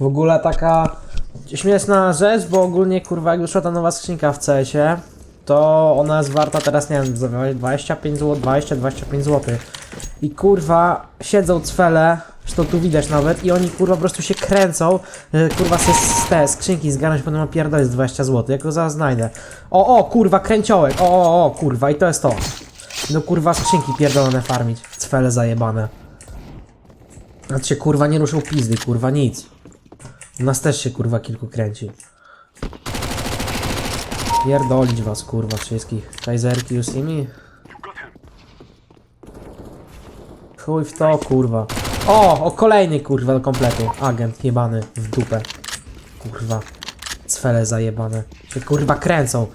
W ogóle taka śmieszna rzecz, bo ogólnie kurwa jak wyszła ta nowa skrzynka w CS-ie, to ona jest warta teraz, nie wiem, za 25 zł, 20-25 zł. I kurwa siedzą cwele, to tu widać nawet, i oni kurwa po prostu się kręcą, kurwa se z te skrzynki zgarnąć, potem ma pierdolić z 20 zł, jak go zaraz znajdę. O, o, kurwa, kręciołek, o, o, o, kurwa, i to jest to. No kurwa skrzynki pierdolone farmić, cwele zajebane. Cię kurwa nie ruszą pizdy, kurwa nic. Nas też się kurwa kilku kręci. Pierdolić was kurwa wszystkich. Kajzerki już z nimi. Chuj w to kurwa. O, o kolejny kurwa do kompletu. Agent jebany w dupę. Kurwa. Cfele zajebane. Się kurwa kręcą.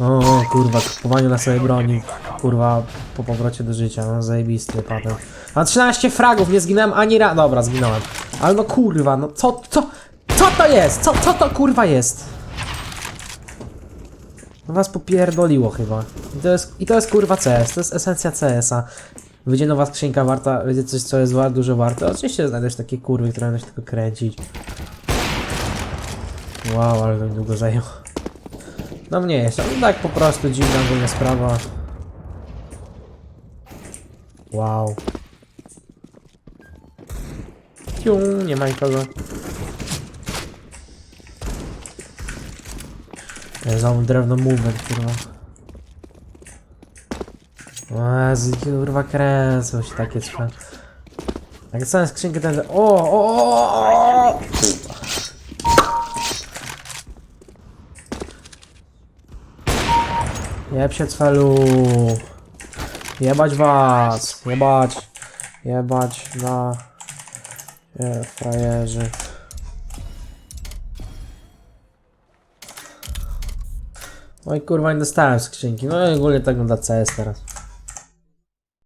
O, kurwa, kupowaniu na sobie broni. Kurwa, po powrocie do życia. No zajebisty patent. Mam 13 fragów, nie zginąłem ani raz. Dobra, zginąłem. Ale no kurwa, no co, co, co to jest? Co, co to kurwa jest? No was popierdoliło chyba. I to jest, i to jest kurwa CS, to jest esencja CS-a. Wyjdzie nowa skrzynka warta, będzie coś co jest dużo warte. Oczywiście znajdziesz takie kurwy, które będą się tylko kręcić. Wow, ale to mi długo zajęło. No mnie jest, no tak po prostu dziwna ogólnie sprawa. Wow. Ciu, nie ma nikogo. Za drewno movement, kurwa. Jezu, kurwa kręcą się takie cwa. Jak całe skrzynki ten... O, o, o, o, o! Jeb się cwelu. Jebać was. Jebać. Jebać na... Je, frajerzy. Oj kurwa nie dostałem skrzynki. No i ogólnie tak wygląda CS teraz.